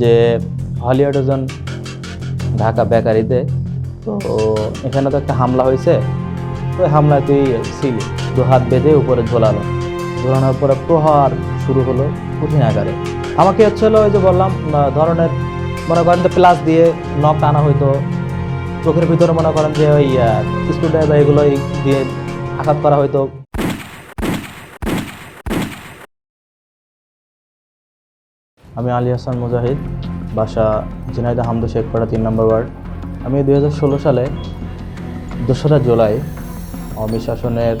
যে হলিউড ওজন ঢাকা বেকারিতে, তো এখানে তো একটা হামলা হয়েছে। তো হামলায় তুই ছিলি। দু হাত বেঁধে উপরে ঝোলালো। ঝোলানোর পরে প্রহার শুরু হলো কঠিন আকারে। আমাকে হচ্ছে ওই যে বললাম ধরনের মনে করেন যে প্লাস দিয়ে নখ টানা হইতো। চোখের ভিতরে মনে করেন যে ওই স্ক্রুড্রাইভার বা এগুলো দিয়ে আঘাত করা হয়তো আমি আলী হাসান মুজাহিদ, বাসা ঝিনাইদা হামদু শেখপাড়া তিন নম্বর ওয়ার্ড। আমি দু হাজার ষোলো সালে দোসরা জুলাই অমি শাসনের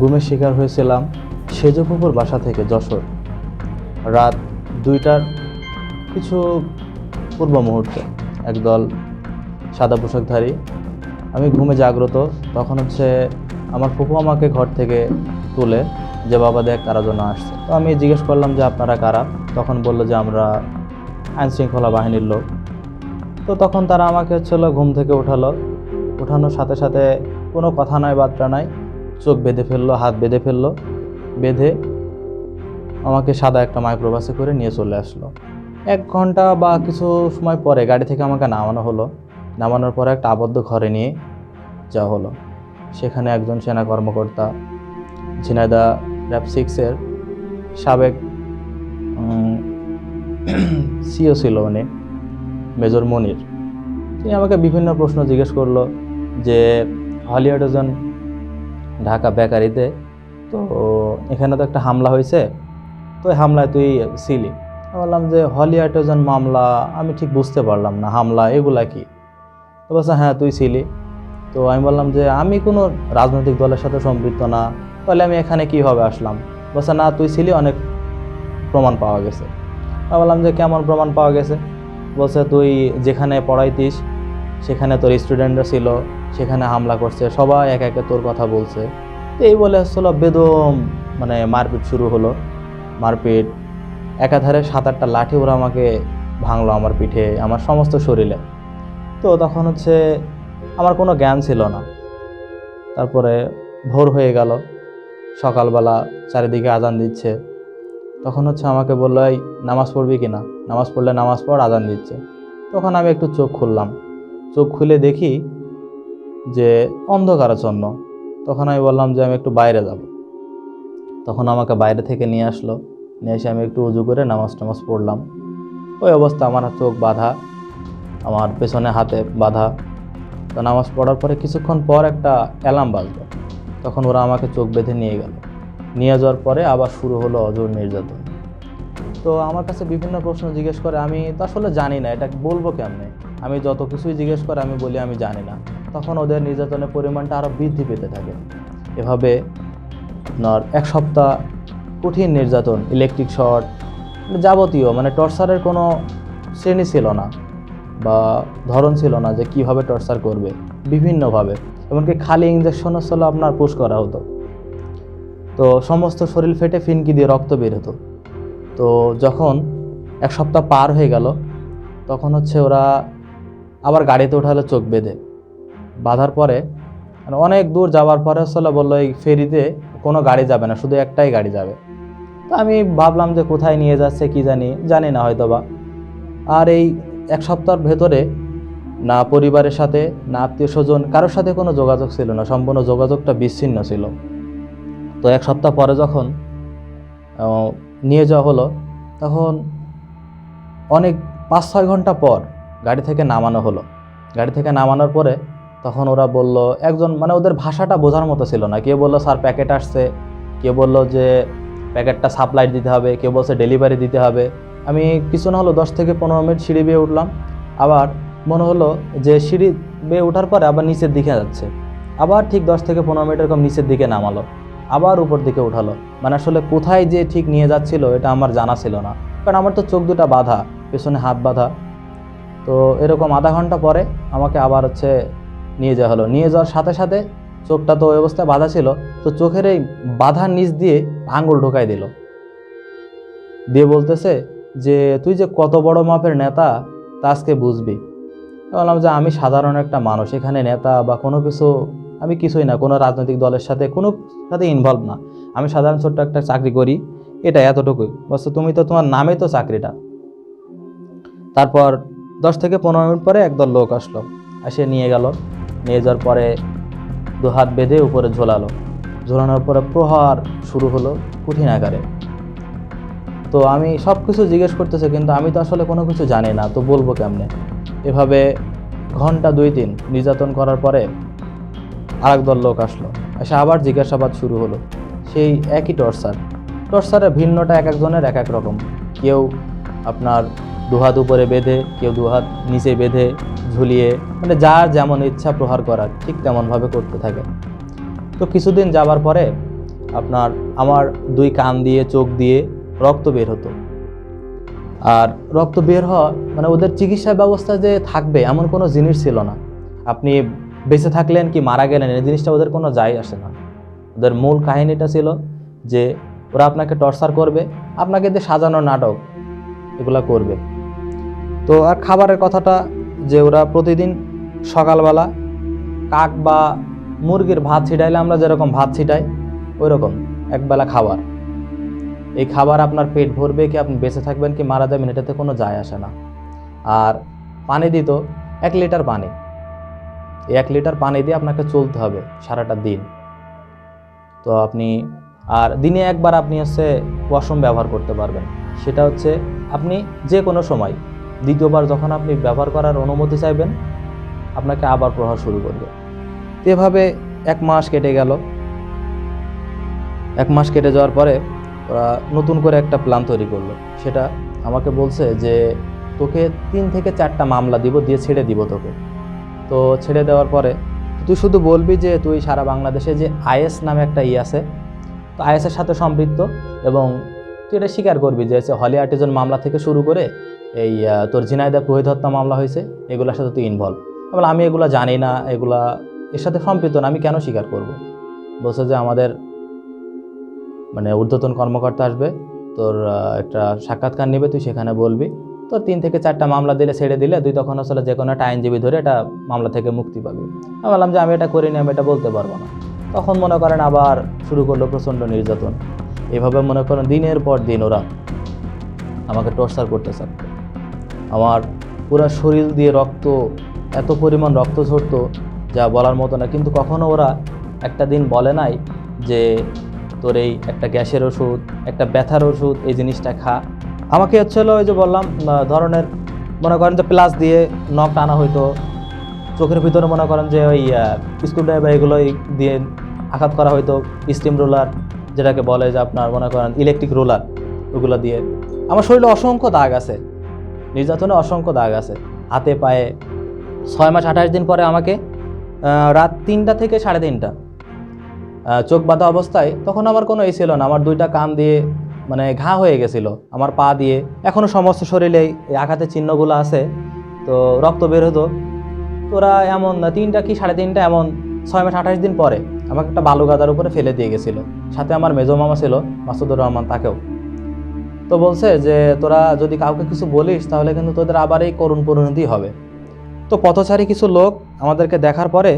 গুমের শিকার হয়েছিলাম সেজপুকুর বাসা থেকে যশোর। রাত দুইটার কিছু পূর্ব মুহূর্তে একদল সাদা পোশাকধারী, আমি ঘুমে জাগ্রত, তখন হচ্ছে আমার ফুপু আমাকে ঘর থেকে তুলে যে বাবা দেখ কারা জন্য আসছে। তো আমি জিজ্ঞেস করলাম যে আপনারা কারা? তখন বলল যে আমরা আইন শৃঙ্খলা বাহিনীর লোক। তো তখন তারা আমাকে হচ্ছিল ঘুম থেকে উঠালো। উঠানোর সাথে সাথে কোনো কথা নয়, বার্তা নাই চোখ বেঁধে ফেলল, হাত বেঁধে ফেলল, বেঁধে আমাকে সাদা একটা মাইক্রোবাসে করে নিয়ে চলে আসলো। এক ঘণ্টা বা কিছু সময় পরে গাড়ি থেকে আমাকে নামানো হলো। নামানোর পরে একটা আবদ্ধ ঘরে নিয়ে যাওয়া হলো। সেখানে একজন সেনা কর্মকর্তা, ঝিনাইদা র্যাব সিক্সের সাবেক সিও ছিল উনি, মেজর মনির। তিনি আমাকে বিভিন্ন প্রশ্ন জিজ্ঞেস করল যে, হলিউড ওজন ঢাকা বেকারিতে, তো এখানে তো একটা হামলা হয়েছে, তো হামলায় তুই ছিলি বললাম যে, হলিউড ওজন মামলা, আমি ঠিক বুঝতে পারলাম না, হামলা, এগুলা কি? তো বলছে হ্যাঁ তুই ছিলি তো আমি বললাম যে, আমি কোনো রাজনৈতিক দলের সাথে সম্পৃক্ত না তাহলে আমি এখানে কীভাবে আসলাম? বলছে, না, তুই ছিলি অনেক প্রমাণ পাওয়া গেছে। আমি বললাম যে, কেমন প্রমাণ পাওয়া গেছে? বলছে, তুই যেখানে পড়াইতিস, সেখানে তোর স্টুডেন্টরা ছিল, সেখানে হামলা করছে, সবাই এক একে তোর কথা বলছে। এই বলে হচ্ছিল বেদম মানে মারপিট শুরু হলো। মারপিট, একাধারে সাত আটটা লাঠি ওরা আমাকে ভাঙলো আমার পিঠে, আমার সমস্ত শরীরে। তো তখন হচ্ছে, আমার কোনো জ্ঞান ছিল না। তারপরে ভোর হয়ে গেল। সকালবেলা চারিদিকে আজান দিচ্ছে। তখন হচ্ছে আমাকে বলল, এই, নামাজ পড়বি কি না নামাজ পড়লে নামাজ পড়, আজান দিচ্ছে। তখন আমি একটু চোখ খুললাম। চোখ খুলে দেখি যে অন্ধকারাচ্ছন্ন। তখন আমি বললাম যে, আমি একটু বাইরে যাব। তখন আমাকে বাইরে থেকে নিয়ে আসলো। নিয়ে এসে আমি একটু উজু করে নামাজ টামাজ পড়লাম। ওই অবস্থা, আমার চোখ বাঁধা, আমার পেছনে হাতে বাঁধা। তো নামাজ পড়ার পরে কিছুক্ষণ পর একটা অ্যালার্ম বাজলো। তখন ওরা আমাকে চোখ বেঁধে নিয়ে গেল। নিয়ে যাওয়ার পরে আবার শুরু হলো অজর নির্যাতন। তো আমার কাছে বিভিন্ন প্রশ্ন জিজ্ঞেস করে, আমি তো আসলে জানি না, এটা বলব কেমনে? আমি যত কিছুই জিজ্ঞেস করে, আমি বলি, আমি জানি না। তখন ওদের নির্যাতনের পরিমাণটা আরও বৃদ্ধি পেতে থাকে। এভাবে আপনার এক সপ্তাহ কঠিন নির্যাতন ইলেকট্রিক শর্ট যাবতীয় মানে টর্চারের কোনো শ্রেণি ছিল না বা ধরন ছিল না যে কীভাবে টর্চার করবে, বিভিন্নভাবে। এমনকি খালি ইঞ্জেকশনও ছিল আপনার পুশ করা হতো। তো সমস্ত শরীর ফেটে ফিনকি দিয়ে রক্ত বের হতো। তো যখন এক সপ্তাহ পার হয়ে গেল, তখন হচ্ছে ওরা আবার গাড়িতে ওঠালো চোখ বেঁধে। বাঁধার পরে মানে অনেক দূর যাওয়ার পরে আসলে বলল, এই ফেরিতে কোনো গাড়ি যাবে না, শুধু একটাই গাড়ি যাবে। তো আমি ভাবলাম যে কোথায় নিয়ে যাচ্ছে, কি জানি জানি না হয়তো বা আর এই এক সপ্তাহের ভেতরে না পরিবারের সাথে, না আত্মীয় স্বজন, কারোর সাথে কোনো যোগাযোগ ছিল না, সম্পূর্ণ যোগাযোগটা বিচ্ছিন্ন ছিল। তো এক সপ্তাহ পরে যখন নিয়ে যাওয়া হলো, তখন অনেক পাঁচ ছয় ঘণ্টা পর গাড়ি থেকে নামানো হলো। গাড়ি থেকে নামানোর পরে তখন ওরা বলল, একজন মানে ওদের ভাষাটা বোঝার মতো ছিল না। কেউ বলল, স্যার, প্যাকেট আসছে। কেউ বলল যে, প্যাকেটটা সাপ্লাই দিতে হবে। কেউ বলছে, ডেলিভারি দিতে হবে। আমি কিছু না হলো দশ থেকে পনেরো মিনিট সিঁড়ি বেয়ে উঠলাম। আবার মনে হলো যে সিঁড়ি বেয়ে ওঠার পরে আবার নিচের দিকে যাচ্ছে। আবার ঠিক দশ থেকে পনেরো মিনিট এরকম নিচের দিকে নামালো। আবার উপর দিকে উঠালো। মানে আসলে কোথায় যে ঠিক নিয়ে যাচ্ছিল এটা আমার জানা ছিল না। কারণ আমার তো চোখ দুটা বাধা, পেছনে হাত বাঁধা। তো এরকম আধা ঘণ্টা পরে আমাকে আবার হচ্ছে নিয়ে যাওয়া হলো। নিয়ে যাওয়ার সাথে সাথে চোখটা তো ওই অবস্থায় বাঁধা ছিল। তো চোখের এই বাঁধার নিচ দিয়ে আঙুল ঢোকাই দিল। দিয়ে বলতেছে যে, তুই যে কত বড় মাপের নেতা, তা আজকে বুঝবি। বললাম যে আমি সাধারণ একটা মানুষ, এখানে নেতা বা কোনো কিছু, আমি কিছুই না, কোনো রাজনৈতিক দলের সাথে, কোনো সাথে ইনভলভ না। আমি সাধারণ ছোট্ট একটা চাকরি করি এটা এতটুকুই। বলছে, তুমি তো তোমার নামে তো চাকরিটা। তারপর দশ থেকে পনেরো মিনিট পরে একদল লোক আসলো, এসে নিয়ে গেল। নিয়ে যাওয়ার পরে দু হাত বেঁধে উপরে ঝোলালো। ঝোলানোর পরে প্রহার শুরু হলো কঠিন আকারে। তো আমি সব কিছু জিজ্ঞেস করতেছে, কিন্তু আমি তো আসলে কোনো কিছু জানি না, তো বলব কেমনে? এভাবে ঘণ্টা দুই তিন নির্যাতন করার পরে আরেক দল লোক আসলো। এসে আবার জিজ্ঞাসাবাদ শুরু হলো। সেই একই টর্চার। টর্চারের ভিন্নটা এক একজনের এক এক রকম। কেউ আপনার দুহাত উপরে বেঁধে, কেউ দুহাত নিচে বেঁধে, ঝুলিয়ে মানে যার যেমন ইচ্ছা প্রহার করার, ঠিক তেমনভাবে করতে থাকে। তো কিছুদিন যাবার পরে আপনার আমার দুই কান দিয়ে, চোখ দিয়ে রক্ত বের হতো। আর রক্ত বের হওয়া মানে ওদের চিকিৎসা ব্যবস্থা যে থাকবে, এমন কোনো জিনিস ছিল না। আপনি বেঁচে থাকলেন কি মারা গেলেন, এই জিনিসটা ওদের কোনো যায় আসে না। ওদের মূল কাহিনীটা ছিল যে, ওরা আপনাকে টর্চার করবে, আপনাকে দিয়ে সাজানো নাটক, এগুলা করবে। তো আর খাবারের কথাটা যে ওরা প্রতিদিন সকালবেলা কাক বা মুরগির ভাত ছিটাইলে আমরা যেরকম ভাত ছিটাই ওই রকম একবেলা খাবার। এই খাবার আপনার পেট ভরবে কি আপনি বেঁচে থাকবেন কি মারা যাবেন, এটাতে কোনো যায় আসে না। আর পানি দিত, এক লিটার পানি। এক লিটার পানি দিয়ে আপনাকে চলতে হবে সারাটা দিন। তো আপনি, আর দিনে একবার আপনি হচ্ছে ওয়াশরুম ব্যবহার করতে পারবেন। সেটা হচ্ছে আপনি যে কোনো সময় দ্বিতীয়বার যখন আপনি ব্যবহার করার অনুমতি চাইবেন, আপনাকে আবার প্রহার শুরু করবে। এভাবে এক মাস কেটে গেল। এক মাস কেটে যাওয়ার পরে ওরা নতুন করে একটা প্ল্যান তৈরি করল। সেটা আমাকে বলছে যে, তোকে তিন থেকে চারটা মামলা দিব, দিয়ে ছেড়ে দিব তোকে। তো ছেড়ে দেওয়ার পরে তুই শুধু বলবি যে, তুই সারা বাংলাদেশে যে আইএস নামে একটা ই আছে, তো আইএসের সাথে সম্পৃক্ত এবং তুই এটা স্বীকার করবি যে হলি আর্টিজন মামলা থেকে শুরু করে এই তোর ঝিনাইদা প্রহিত হত্যা মামলা হয়েছে, এগুলোর সাথে তুই ইনভলভ বলে আমি এগুলো জানি না, এগুলা এর সাথে সম্পৃক্ত না, আমি কেন স্বীকার করব? বলছে যে, আমাদের মানে ঊর্ধ্বতন কর্মকর্তা আসবে, তোর একটা সাক্ষাৎকার নেবে, তুই সেখানে বলবি। তো তিন থেকে চারটা মামলা দিলে, ছেড়ে দিলে, তুই তখন আসলে যে কোনো একটা আইনজীবী ধরে এটা মামলা থেকে মুক্তি পাবি। আমি বললাম যে, আমি এটা করিনি, আমি এটা বলতে পারব না। তখন মনে করেন আবার শুরু করল প্রচণ্ড নির্যাতন। এভাবে মনে করেন দিনের পর দিন ওরা আমাকে টর্চার করতে থাকতো। আমার পুরো শরীর দিয়ে রক্ত, এত পরিমাণ রক্ত ঝরতো, যা বলার মতো না। কিন্তু কখনো ওরা একটা দিন বলে নাই যে তোর এই একটা গ্যাসের ওষুধ, একটা ব্যথার ওষুধ, এই জিনিসটা খা। আমাকে হচ্ছে হলো ওই যে বললাম ধরনের মনে করেন যে প্লাস দিয়ে নখ টানা হইতো। চোখের ভিতরে মনে করেন যে ওই স্ক্রু ড্রাইভার এগুলো দিয়ে আঘাত করা হয়তো স্টিম রোলার যেটাকে বলে যে আপনার মনে করেন ইলেকট্রিক রোলার, ওগুলো দিয়ে। আমার শরীরে অসংখ্য দাগ আছে, নির্যাতনে অসংখ্য দাগ আছে। হাতে, পায়ে, ছয় মাস, আঠাশ দিন পরে আমাকে রাত তিনটা থেকে সাড়ে তিনটা চোখ বাঁধা অবস্থায় তখন আমার কোনো এই ছিল না। আমার দুইটা কান দিয়ে মানে ঘা হয়ে গেছিল, আমার পা দিয়ে। এখনও সমস্ত শরীরে এই আঘাতের চিহ্নগুলো আছে। তো রক্ত বের হতো। তোরা এমন তিনটা কি সাড়ে তিনটা এমন, ছয় মাস আঠাশ দিন পরে আমাকে একটা বালু গাদার উপরে ফেলে দিয়ে গেছিল। সাথে আমার মেজো মামা ছিল, মাসুদুর রহমান তাকেও। তো বলছে যে, তোরা যদি কাউকে কিছু বলিস, তাহলে কিন্তু তোদের আবার এই করুণ পরিণতি হবে। তো পথচারী কিছু লোক আমাদেরকে দেখার পরে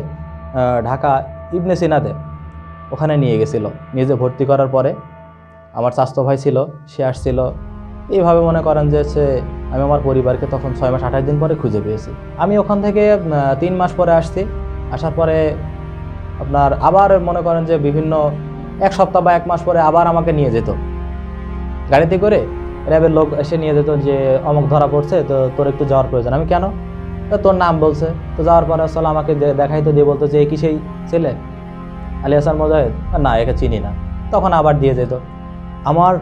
ঢাকা ইবনে সিনাতে ওখানে নিয়ে গেছিল। নিজে ভর্তি করার পরে আমার স্বাস্থ্য ভাই ছিল, সে আসছিল। এইভাবে মনে করেন যে হচ্ছে আমি আমার পরিবারকে তখন ছয় মাস আঠাশ দিন পরে খুঁজে পেয়েছি। আমি ওখান থেকে তিন মাস পরে আসছি। আসার পরে আপনার আবার মনে করেন যে বিভিন্ন, এক সপ্তাহ বা এক মাস পরে আবার আমাকে নিয়ে যেত। গাড়িতে করে র্যাবের লোক এসে নিয়ে যেত যে, অমুক ধরা পড়ছে, তো তোর একটু যাওয়ার প্রয়োজন। আমি, কেন? তোর নাম বলছে। তো যাওয়ার পরে আসলে আমাকে দেখাইতে, দিয়ে বলতো যে এই কি সেই ছেলে? আলী হাসান মোজাহেদ? না, একে চিনি না। তখন আবার দিয়ে যেত। আমার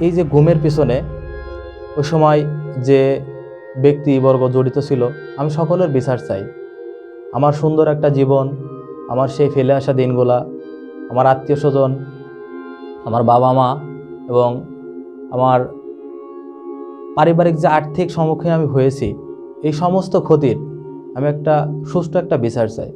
এই যে ঘুমের পিছনে ওই সময় যে ব্যক্তিবর্গ জড়িত ছিল, আমি সকলের বিচার চাই। আমার সুন্দর একটা জীবন, আমার সেই ফেলে আসা দিনগুলা, আমার আত্মীয় স্বজন, আমার বাবা মা এবং আমার পারিবারিক যে আর্থিক সম্মুখীন আমি হয়েছি, এই সমস্ত ক্ষতির আমি একটা সুষ্ঠু একটা বিচার চাই।